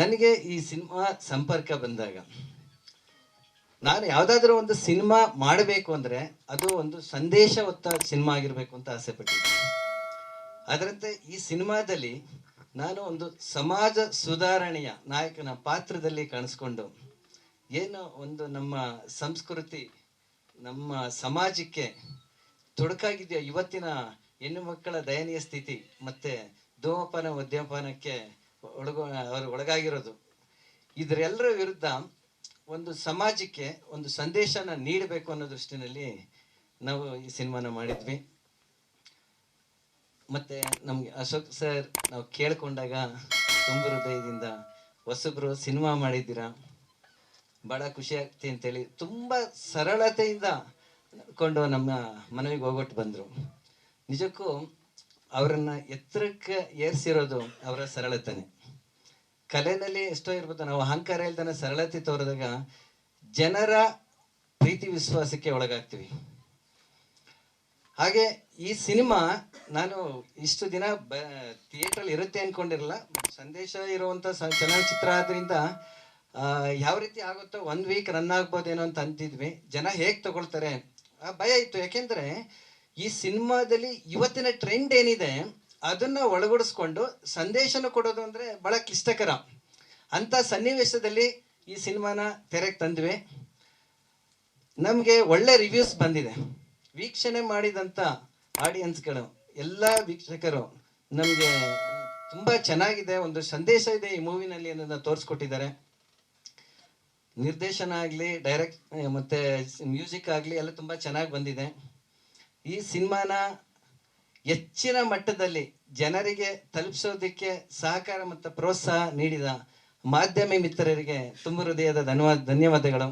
ನನಗೆ ಈ ಸಿನಿಮಾ ಸಂಪರ್ಕ ಬಂದಾಗ, ನಾನು ಯಾವುದಾದ್ರೂ ಒಂದು ಸಿನಿಮಾ ಮಾಡಬೇಕು ಅಂದರೆ ಅದು ಒಂದು ಸಂದೇಶ ಹೊತ್ತ ಸಿನಿಮಾ ಆಗಿರಬೇಕು ಅಂತ ಆಸೆ ಪಟ್ಟಿದ್ದೆ ಅದರಂತೆ ಈ ಸಿನಿಮಾದಲ್ಲಿ ನಾನು ಒಂದು ಸಮಾಜ ಸುಧಾರಣೆಯ ನಾಯಕನ ಪಾತ್ರದಲ್ಲಿ ಕಾಣಿಸ್ಕೊಂಡು, ಏನು ಒಂದು ನಮ್ಮ ಸಂಸ್ಕೃತಿ, ನಮ್ಮ ಸಮಾಜಕ್ಕೆ ತೊಡಕಾಗಿದೆಯೋ ಇವತ್ತಿನ ಹೆಣ್ಣು ಮಕ್ಕಳ ದಯನೀಯ ಸ್ಥಿತಿ ಮತ್ತೆ ಧೂಮಪಾನ, ಮದ್ಯಪಾನಕ್ಕೆ ಒಳಗ, ಅವರು ಒಳಗಾಗಿರೋದು. ಇದರೆಲ್ಲರ ವಿರುದ್ಧ ಒಂದು ಸಮಾಜಕ್ಕೆ ಒಂದು ಸಂದೇಶನ ನೀಡಬೇಕು ಅನ್ನೋ ದೃಷ್ಟಿನಲ್ಲಿ ನಾವು ಈ ಸಿನಿಮಾನ ಮಾಡಿದ್ವಿ. ಮತ್ತೆ ನಮ್ಗೆ ಅಶೋಕ್ ಸರ್ ನಾವು ಕೇಳ್ಕೊಂಡಾಗ ತುಂಬ ಹೃದಯದಿಂದ, ಹೊಸಬ್ರು ಸಿನಿಮಾ ಮಾಡಿದ್ದೀರಾ? ಭಾಳ ಖುಷಿ ಆಗ್ತಿ ಅಂತೇಳಿ ತುಂಬ ಸರಳತೆಯಿಂದ ಕೊಂಡು ನಮ್ಮ ಮನವಿಗೆ ಹೋಗೊಟ್ಟು ಬಂದರು. ನಿಜಕ್ಕೂ ಅವರನ್ನು ಎತ್ತರಕ್ಕೆ ಏರಿಸಿರೋದು ಅವರ ಸರಳತೆನೆ. ಕಲೆನಲ್ಲಿ ಎಷ್ಟೋ ಇರ್ಬೋದು. ನಾವು ಅಹಂಕಾರ ಇಲ್ದನ ಸರಳತೆ ತೋರಿದಾಗ ಜನರ ಪ್ರೀತಿ ವಿಶ್ವಾಸಕ್ಕೆ ಒಳಗಾಗ್ತೀವಿ. ಹಾಗೆ ಈ ಸಿನಿಮಾ ನಾನು ಇಷ್ಟು ದಿನ ಬ, ಥಿಯೇಟ್ರಲ್ಲಿ ಇರುತ್ತೆ ಅನ್ಕೊಂಡಿರಲ್ಲ ಸಂದೇಶ ಇರುವಂಥ ಸ- ಚಲನಚಿತ್ರ ಆದ್ರಿಂದ ಯಾವ ರೀತಿ ಆಗುತ್ತೋ ಒಂದು ವೀಕ್ ರನ್ ಆಗ್ಬೋದೇನೋ ಅಂತ ಅಂತಿದ್ವಿ. ಜನ ಹೇಗೆ ತಗೊಳ್ತಾರೆ? ಭಯ ಇತ್ತು. ಯಾಕೆಂದರೆ ಈ ಸಿನಿಮಾದಲ್ಲಿ ಇವತ್ತಿನ ಟ್ರೆಂಡ್ ಏನಿದೆ ಅದನ್ನ ಒಳಗೂಡಿಸ್ಕೊಂಡು ಸಂದೇಶನ ಕೊಡೋದು ಅಂದರೆ ಬಹಳ ಕ್ಲಿಷ್ಟಕರ. ಅಂತ ಸನ್ನಿವೇಶದಲ್ಲಿ ಈ ಸಿನಿಮಾನ ತೆರೆಗೆ ತಂದ್ವಿ. ನಮಗೆ ಒಳ್ಳೆ ರಿವ್ಯೂಸ್ ಬಂದಿದೆ. ವೀಕ್ಷಣೆ ಮಾಡಿದಂಥ ಆಡಿಯನ್ಸ್ಗಳು ಎಲ್ಲ ವೀಕ್ಷಕರು ನಮಗೆ ತುಂಬ ಚೆನ್ನಾಗಿದೆ. ಒಂದು ಸಂದೇಶ ಇದೆ ಈ ಮೂವಿನಲ್ಲಿ ಅನ್ನೋದನ್ನ ತೋರಿಸ್ಕೊಟ್ಟಿದ್ದಾರೆ. ನಿರ್ದೇಶನ ಆಗಲಿ ಡೈರೆಕ್ಟ್ ಮತ್ತು ಮ್ಯೂಸಿಕ್ ಆಗಲಿ ಎಲ್ಲ ತುಂಬ ಚೆನ್ನಾಗಿ ಬಂದಿದೆ. ಈ ಸಿನಿಮಾನ ಹೆಚ್ಚಿನ ಮಟ್ಟದಲ್ಲಿ ಜನರಿಗೆ ತಲುಪಿಸೋದಕ್ಕೆ ಸಹಕಾರ ಮತ್ತು ಪ್ರೋತ್ಸಾಹ ನೀಡಿದ ಮಾಧ್ಯಮ ಮಿತ್ರರಿಗೆ ತುಂಬ ಹೃದಯದ ಧನ್ಯವಾದ ಧನ್ಯವಾದಗಳು.